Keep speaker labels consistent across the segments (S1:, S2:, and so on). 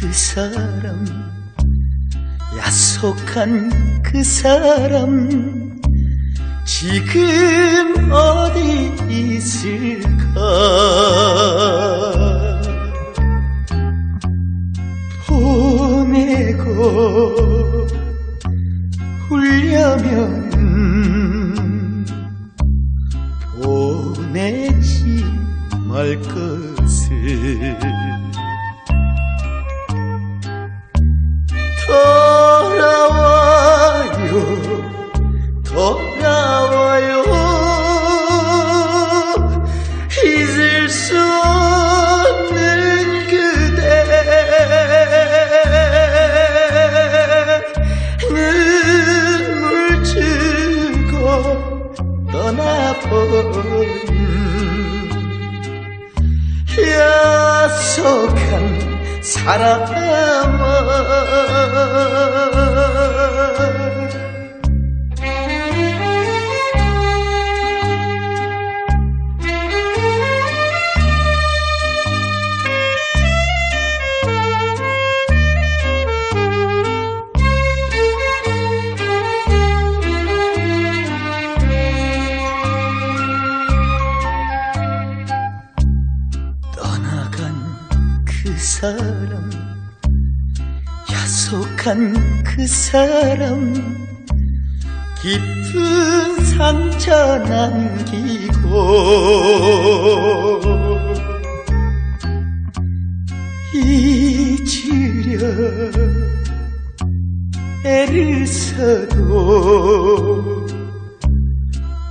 S1: 그 사람 약속한 그 사람 지금 어디 있을까? 보내고 울려면 보내지 말 것을. 돌아와요. 잊을 수 없는 그대. 눈물 주고 떠나버린 약속한 사람아 사람 약속한 그 사람 깊은 상처 남기고 잊으려 애를 써도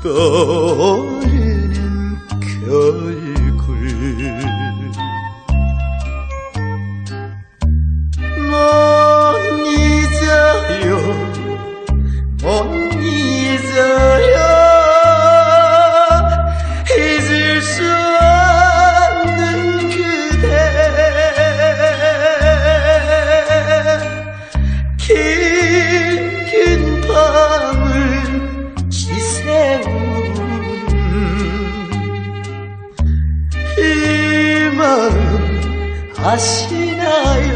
S1: 떠오르는 그 아시나요?